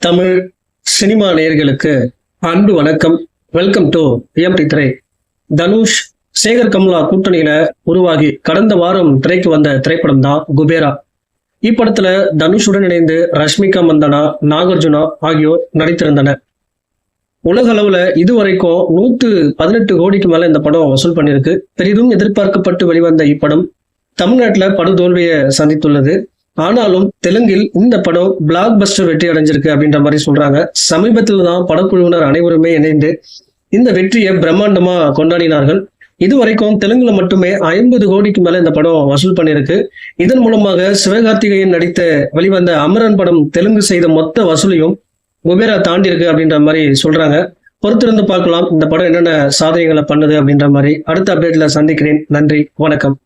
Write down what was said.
Tamil cinema நேயர்களுக்கு அன்பு வணக்கம். வெல்கம் டு எம்டி திரை தனுஷ் சேகர் கமலா கூட்டணியில உருவாகி கடந்த வாரம் திரைக்கு வந்த திரைப்படம் தான் குபேரா. இப்படத்துல தனுஷுடன் இணைந்து ரஷ்மிகா மந்தனா நாகார்ஜுனா ஆகியோர் நடித்திருந்தனர். உலக அளவுல இதுவரைக்கும் நூத்து பதினெட்டு கோடிக்கு மேல இந்த படம் வசூல் பண்ணியிருக்கு. பெரிதும் எதிர்பார்க்கப்பட்டு வெளிவந்த இப்படம் தமிழ்நாட்டுல படுதோல்வியை சந்தித்துள்ளது. ஆனாலும் தெலுங்கில் இந்த படம் பிளாக் பஸ்டர் வெற்றி அடைஞ்சிருக்கு அப்படின்ற மாதிரி சொல்றாங்க. சமீபத்தில் தான் படக்குழுவினர் அனைவருமே இணைந்து இந்த வெற்றியை பிரம்மாண்டமா கொண்டாடினார்கள். இதுவரைக்கும் தெலுங்குல மட்டுமே ஐம்பது கோடிக்கு மேல இந்த படம் வசூல் பண்ணியிருக்கு. இதன் மூலமாக சிவகார்த்திகேயன் நடித்த வெளிவந்த அமரன் படம் தெலுங்கு செய்த மொத்த வசூலையும் குபேரா தாண்டி இருக்கு அப்படின்ற மாதிரி சொல்றாங்க. பொறுத்திருந்து பார்க்கலாம் இந்த படம் என்னென்ன சாதனைகளை பண்ணுது அப்படின்ற மாதிரி. அடுத்த அப்டேட்ல சந்திக்கிறேன். நன்றி. வணக்கம்.